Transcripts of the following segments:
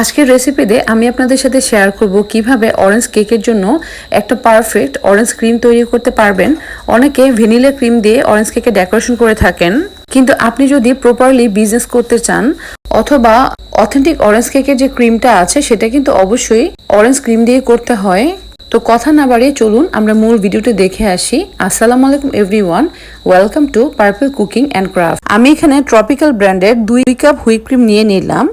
আজকের রেসিপিতে আমি আপনাদের সাথে শেয়ার করব কীভাবে অরেঞ্জ কেকের জন্য একটা পারফেক্ট অরেঞ্জ ক্রিম তৈরি করতে পারবেন। অনেকে ভ্যানিলা ক্রিম দিয়ে অরেঞ্জ কেকে ডেকোরেশন করে থাকেন। কিন্তু আপনি যদি প্রপারলি বিজনেস করতে চান, অথবা অথেন্টিক অরেঞ্জ কেকের যে ক্রিমটা আছে, সেটা কিন্তু অবশ্যই অরেঞ্জ ক্রিম দিয়ে করতে হয়। তো কথা না বাড়িয়ে চলুন, আমরা মূল ভিডিওটি দেখে আসি। আসসালামু আলাইকুম, everyone. Welcome to purple cooking and craft. আমি এখানে ট্রপিক্যাল ব্র্যান্ডের দুই কাপ হুইপ ক্রিম নিয়ে নিলাম।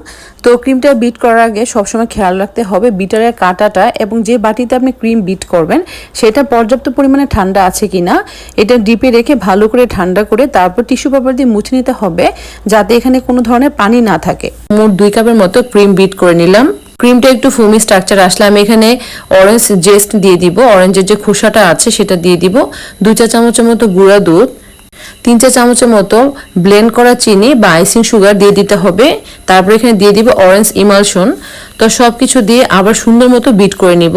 তো ক্রিমটা বিট করার আগে সবসময় খেয়াল রাখতে হবে, বিটারের কাঁটাটা এবং যে বাটিতে আপনি ক্রিম বিট করবেন, সেটা পর্যাপ্ত পরিমাণে ঠান্ডা আছে কিনা, এটা ডিপে রেখে ভালো করে ঠান্ডা করে তারপর টিস্যু পেপার দিয়ে মুছে নিতে হবে, যাতে এখানে কোনো ধরনের পানি না থাকে। মোট দুই কাপের মতো ক্রিম বিট করে নিলাম। ক্রিমটা একটু ফুমি স্ট্রাকচার আসলে আমি এখানে অরেঞ্জ জেস্ট দিয়ে দিব। অরেঞ্জের যে খোসাটা আছে সেটা দিয়ে দিব। দুই চা চামচের মতো গুঁড়া দুধ, তিন চা চামচের মতো ব্লেন্ড করা চিনি বা আইসিং সুগার দিয়ে দিতে হবে। তারপর এখানে দিয়ে দিব অরেঞ্জ ইমালশন তো সব কিছু দিয়ে আবার সুন্দর মতো বিট করে নিব।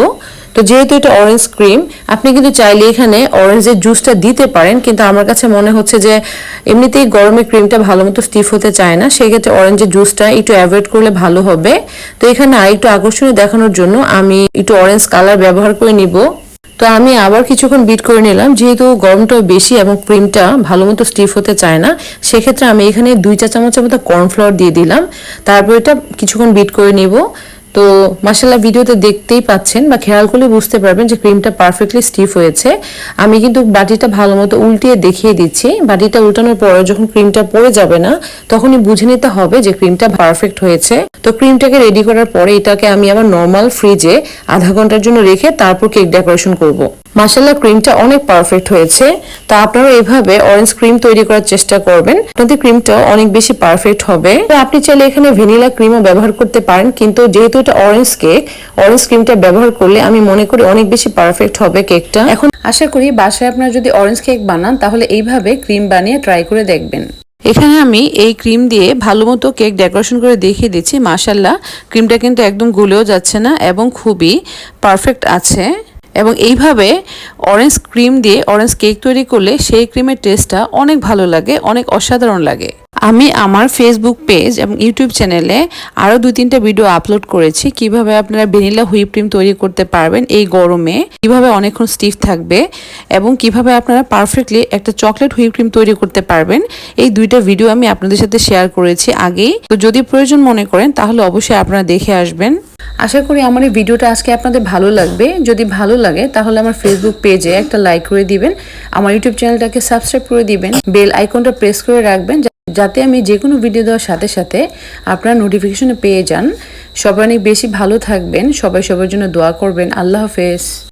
তো যেহেতু এটা অরেঞ্জ ক্রিম আপনি কিন্তু চাইলে এখানে অরেঞ্জের জুসটা দিতে পারেন, কিন্তু আমার কাছে মনে হচ্ছে যে এমনিতেই গরমে ক্রিমটা ভালো মতো স্টিফ হতে চায় না, সেক্ষেত্রে অরেঞ্জের জুসটা একটু অ্যাভয়েড করলে ভালো হবে। তো এখানে আর একটু আকর্ষণীয় দেখানোর জন্য আমি একটু অরেঞ্জ কালার ব্যবহার করে নিব। তো আমি আবার কিছুক্ষণ বিট করে নিলাম, যেহেতু গরমটাও বেশি এবং ক্রিমটা ভালো মতো স্টিফ হতে চায় না, সেক্ষেত্রে আমি এখানে দুই চা চামচের মতো কর্নফ্লাওয়ার দিয়ে দিলাম। তারপর এটা কিছুক্ষণ বিট করে নিব। তো মাসাল্লাহ ভিডিওতে দেখতেই পাচ্ছেন বা খেয়াল করলে বুঝতে পারবেন যে ক্রিমটা পারফেক্টলি স্টিফ হয়েছে। আমি কিন্তু বাটিটা ভালো মতো উল্টিয়ে দেখিয়ে দিচ্ছি। বাটিটা উল্টানোর পরে যখন ক্রিমটা পড়ে যাবে না, তখনই বুঝে নিতে হবে যে ক্রিমটা পারফেক্ট হয়েছে। তো ক্রিমটাকে রেডি করার পরে এটাকে আমি আমার নর্মাল ফ্রিজে আধা ঘণ্টার জন্য রেখে তারপর কেক ডেকোরেশন করব। মাসাল্লাহ ক্রিমটা অনেক পারফেক্ট হয়েছে। তা আপনারা এভাবে অরেঞ্জ ক্রিম তৈরি করার চেষ্টা করবেন। আপনাদের ক্রিমটা অনেক বেশি পারফেক্ট হবে। আপনি চাইলে এখানে ভ্যানিলা ক্রিমও ব্যবহার করতে পারেন, কিন্তু যেহেতু এটা অরেঞ্জ কেক অরেঞ্জ ক্রিমটা ব্যবহার করলে আমি মনে করি অনেক বেশি পারফেক্ট হবে কেকটা এখন আশা করি বাসায় আপনারা যদি অরেঞ্জ কেক বানান, তাহলে এইভাবে ক্রিম বানিয়ে ট্রাই করে দেখবেন। এখানে আমি এই ক্রিম দিয়ে ভালো মতো কেক ডেকোরেশন করে দেখিয়ে দিচ্ছি। মাসাল্লাহ ক্রিমটা কিন্তু একদম গুলেও যাচ্ছে না এবং খুবই পারফেক্ট আছে। এবং এইভাবে অরেঞ্জ ক্রিম দিয়ে অরেঞ্জ কেক তৈরি করলে সেই ক্রিমের টেস্টটা অনেক ভালো লাগে, অনেক অসাধারণ লাগে। আমি আমার ফেসবুক পেজ এবং ইউটিউব চ্যানেলে আরও দুই তিনটা ভিডিও আপলোড করেছি। কীভাবে আপনারা ভ্যানিলা হুইপ ক্রিম তৈরি করতে পারবেন এই গরমে, কীভাবে অনেকক্ষণ স্টিফ থাকবে এবং কীভাবে আপনারা পারফেক্টলি একটা চকলেট হুইপ ক্রিম তৈরি করতে পারবেন, এই দুইটা ভিডিও আমি আপনাদের সাথে শেয়ার করেছি আগেই। তো যদি প্রয়োজন মনে করেন, তাহলে অবশ্যই আপনারা দেখে আসবেন। আশা করি আমার এই ভিডিওটা আজকে আপনাদের ভালো লাগবে। যদি ভালো লাগে, তাহলে আমার ফেসবুক পেজে একটা লাইক করে দিবেন। আমার ইউটিউব চ্যানেলটাকে সাবস্ক্রাইব করে দিবেন। বেল আইকনটা প্রেস করে রাখবেন যাতে আমি যে কোনো ভিডিও দেওয়ার সাথে সাথে আপনারা নোটিফিকেশন পেয়ে যান। সবাই অনেক বেশি ভালো থাকবেন। সবাই সবার জন্য দোয়া করবেন। আল্লাহ হাফেজ।